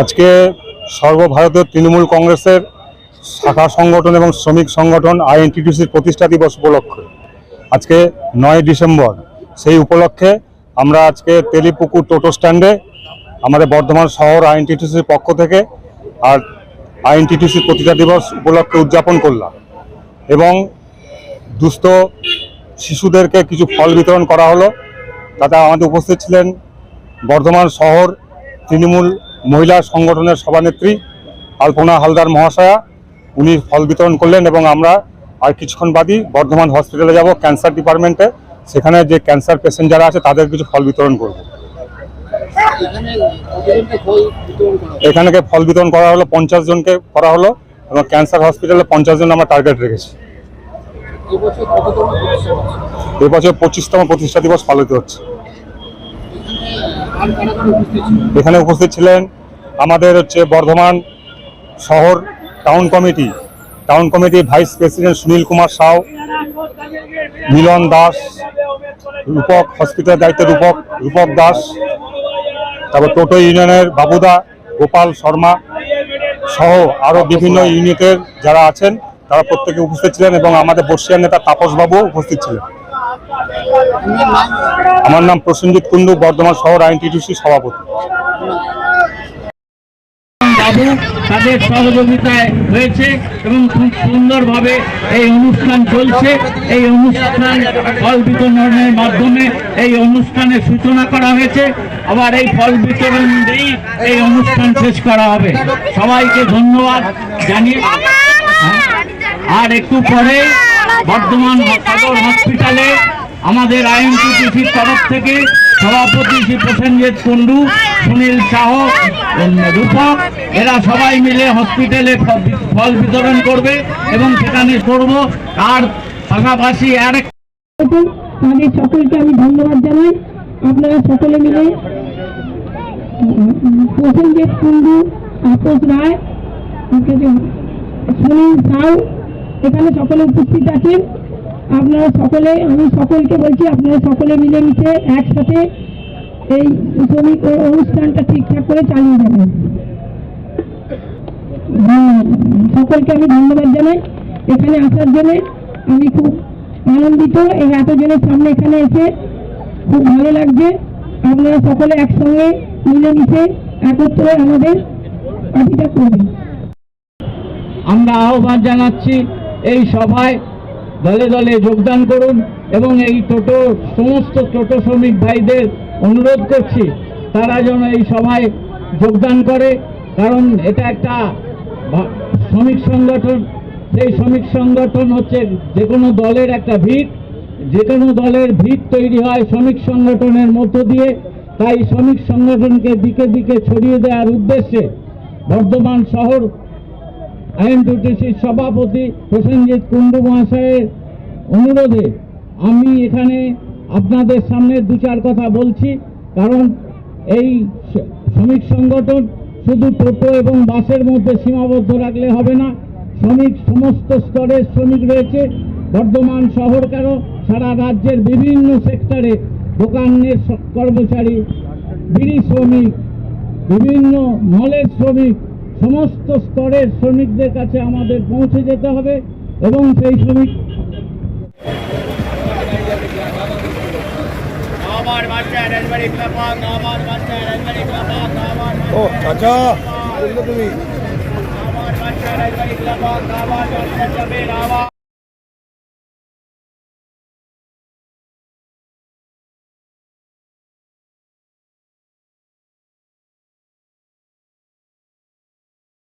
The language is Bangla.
আজকে সর্বভারতীয় তৃণমূল কংগ্রেসের শাখা সংগঠন এবং শ্রমিক সংগঠন আইএনটিটিসির প্রতিষ্ঠা দিবস উপলক্ষে। আজকে নয় ডিসেম্বর, সেই উপলক্ষে আমরা আজকে তেলিপুকুর টোটো স্ট্যান্ডে আমাদের বর্ধমান শহর আইএনটিটিসির পক্ষ থেকে আর আইএনটিটিসির প্রতিষ্ঠা দিবস উপলক্ষে উদযাপন করলাম এবং দুস্থ শিশুদেরকে কিছু ফল বিতরণ করা হলো। তাতে আমাদের উপস্থিত ছিলেন বর্ধমান শহর তৃণমূল মহিলা সংগঠনের সভানেত্রী আলপনা হালদার মহাশয়া, উনি ফল বিতরণ করলেন এবং আমরা আর কিছুক্ষণ বাদই বর্ধমান হসপিটালে যাব ক্যান্সার ডিপার্টমেন্টে সেখানে যে ক্যান্সার পেশেন্ট যারা আছে, তাদের কিছু ফল বিতরণ করব এখানে ফল বিতরণ করা হলো? পঞ্চাশ জনকে করা হলো এবং ক্যান্সার হসপিটালে পঞ্চাশ জন আমরা টার্গেট রেখেছি? এবছর পঁচিশতম প্রতিষ্ঠা দিবস পালিত হচ্ছে এখানে উপস্থিত ছিলেন আমাদের হচ্ছে বর্ধমান শহর টাউন কমিটি টাউন কমিটির ভাইস প্রেসিডেন্ট সুনীল কুমার সাউ, মিলন দাস, রূপক হসপিটালের দায়িত্বে রূপক রূপক দাস, তারপর টোটো ইউনিয়নের বাবুদা, গোপাল শর্মা সহ আরও বিভিন্ন ইউনিটের যারা আছেন, তারা প্রত্যেকে উপস্থিত ছিলেন এবং আমাদের বর্ষিয়ার নেতা তাপস বাবুও উপস্থিত ছিলেন। আমার নাম প্রসেনজিৎ কুন্ডু বর্ধমান শহর আইনটিটিউসি সভাপতি। বাবু তাদের সহযোগিতায় হয়েছে এবং খুব সুন্দরভাবে এই অনুষ্ঠান চলছে। এই অনুষ্ঠান ফল বিতরণের মাধ্যমে এই অনুষ্ঠানের সূচনা করা হয়েছে। আবার এই ফল বিতরণ দিয়েই এই অনুষ্ঠান শেষ করা হবে। সবাইকে ধন্যবাদ জানিয়ে। আর একটু পরে বর্ধমান সদর হসপিটালে আমাদের আইএনটিটিসির তরফ থেকে সভাপতি শ্রী প্রসেনজিৎ কুন্ডু সুনীল শাহ রূপক এরা সবাই মিলে হসপিটালে ফল বিতরণ করবে এবং সেখানে করব। আর পাশাপাশি আরেক তাদের সকলকে আমি ধন্যবাদ জানাই। আপনারা সকলে মিলে প্রসেনজিৎ কুন্ডু তাপস রায়, সুনীল সাউ এখানে সকলে উপস্থিত আছেন। আপনারা সকলে, আমি সকলকে বলছি, আপনারা সকলে মিলেমিশে একসাথে এই শ্রমিক অনুষ্ঠানটা ঠিকঠাক করে চালিয়ে যাবেন। সকলকে আমি ধন্যবাদ জানাই। এখানে আসার জন্য আমি খুব আনন্দিত, এই এতজনের সামনে এখানে এসে খুব ভালো লাগছে। আপনারা সকলে একসঙ্গে মিলেমিশে একত্রে আমাদের পার্টিটা করবেন। আমরা আহ্বান জানাচ্ছি, এই সভায় দলে দলে যোগদান করুন এবং এই টোটো, সমস্ত টোটো শ্রমিক ভাইদের অনুরোধ করছি, তারা যেন এই সভায় যোগদান করে, কারণ এটা একটা শ্রমিক সংগঠন, সেই শ্রমিক সংগঠন হচ্ছে যে কোনো দলের একটা ভিত যে কোনো দলের ভিত তৈরি হয় শ্রমিক সংগঠনের মধ্য দিয়ে, তাই শ্রমিক সংগঠনকে দিকে দিকে ছড়িয়ে দেওয়ার উদ্দেশ্যে বর্ধমান শহর আইএনটিটিসির সভাপতি প্রসেনজিৎ কুণ্ডু মহাশয়ের অনুরোধে আমি এখানে আপনাদের সামনে দু চার কথা বলছি, কারণ এই শ্রমিক সংগঠন শুধু টোটো এবং বাসের মধ্যে সীমাবদ্ধ রাখলে হবে না, শ্রমিক সমস্ত স্তরের শ্রমিক রয়েছে, বর্ধমান শহর কেন? সারা রাজ্যের বিভিন্ন সেক্টরে দোকানের কর্মচারী, বিড়ি শ্রমিক, বিভিন্ন মলের শ্রমিক সমস্ত স্তরের শ্রমিকদের কাছে আমাদের পৌঁছে যেতে হবে এবং সেই শ্রমিক ও চাচা! তুমি আমার বাচ্চা রাজবাড়ি ক্লাপাক আমার বাচ্চা যাবে রাওয়া